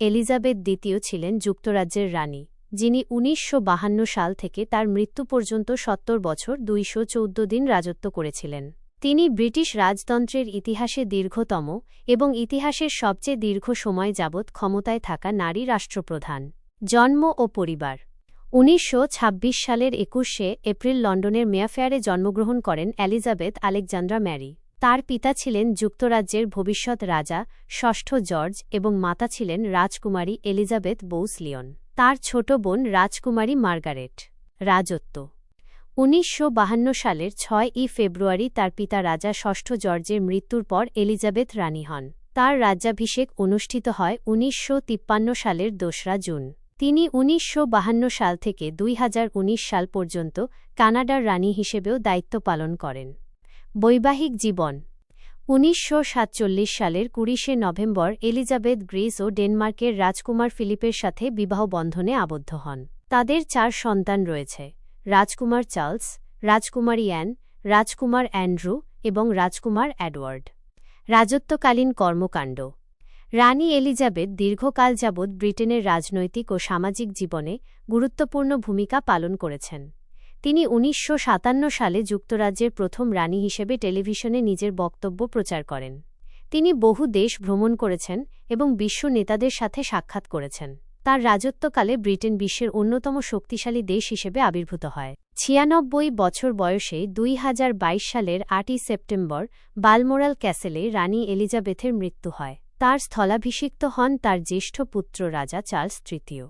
Elizabeth দ্বিতীয় ছিলেন যুক্তরাজ্যের রানী, যিনি উনিশশো সাল থেকে তার মৃত্যু পর্যন্ত সত্তর বছর দুইশো চৌদ্দ দিন রাজত্ব করেছিলেন। তিনি ব্রিটিশ রাজতন্ত্রের ইতিহাসে দীর্ঘতম এবং ইতিহাসের সবচেয়ে দীর্ঘ সময় যাবৎ ক্ষমতায় থাকা নারী রাষ্ট্রপ্রধান। জন্ম ও পরিবার। উনিশশো ছাব্বিশ সালের একুশে এপ্রিল লন্ডনের মেয়াফেয়ারে জন্মগ্রহণ করেন এলিজাবেথ আলেকজান্দ্রা ম্যারি। তার পিতা ছিলেন যুক্তরাজ্যের ভবিষ্যৎ রাজা, ষষ্ঠ জর্জ এবং মাতা ছিলেন রাজকুমারী এলিজাবেথ বৌস লিয়ন তার ছোট বোন রাজকুমারী মার্গারেট। রাজত্ব। উনিশশো সালের ছয় ই ফেব্রুয়ারি তার পিতা রাজা ষষ্ঠ জর্জের মৃত্যুর পর এলিজাবেথ রানী হন। তার রাজ্যাভিষেক অনুষ্ঠিত হয় উনিশশো তিপ্পান্ন সালের দোসরা জুন। তিনি উনিশশো সাল থেকে দুই হাজার উনিশ সাল পর্যন্ত কানাডার রানী হিসেবেও দায়িত্ব পালন করেন। বৈবাহিক জীবন। উনিশশো সাতচল্লিশ সালের কুড়িশে নভেম্বর এলিজাবেথ গ্রিস ও ডেনমার্কের রাজকুমার ফিলিপের সাথে বিবাহ বন্ধনে আবদ্ধ হন। তাদের চার সন্তান রয়েছে, রাজকুমার চার্লস, রাজকুমারী অ্যান রাজকুমার অ্যান্ড্রু এবং রাজকুমার অ্যাডওয়ার্ড রাজত্বকালীন কর্মকাণ্ড। রানী এলিজাবেথ দীর্ঘকাল যাবৎ ব্রিটেনের রাজনৈতিক ও সামাজিক জীবনে গুরুত্বপূর্ণ ভূমিকা পালন করেছেন। তিনি উনিশশো সাতান্ন সালে যুক্তরাজ্যের প্রথম রানী হিসেবে টেলিভিশনে নিজের বক্তব্য প্রচার করেন। তিনি বহু দেশ ভ্রমণ করেছেন এবং বিশ্ব নেতাদের সাথে সাক্ষাৎ করেছেন। তার রাজত্বকালে ব্রিটেন বিশ্বের অন্যতম শক্তিশালী দেশ হিসেবে আবির্ভূত হয়। ছিয়ানব্বই বছর বয়সে দুই হাজার বাইশ সালের আটই সেপ্টেম্বর বালমোরাল ক্যাসেলে রানী এলিজাবেথের মৃত্যু হয়। তার স্থলাভিষিক্ত হন তার জ্যেষ্ঠ পুত্র রাজা চার্লস তৃতীয়।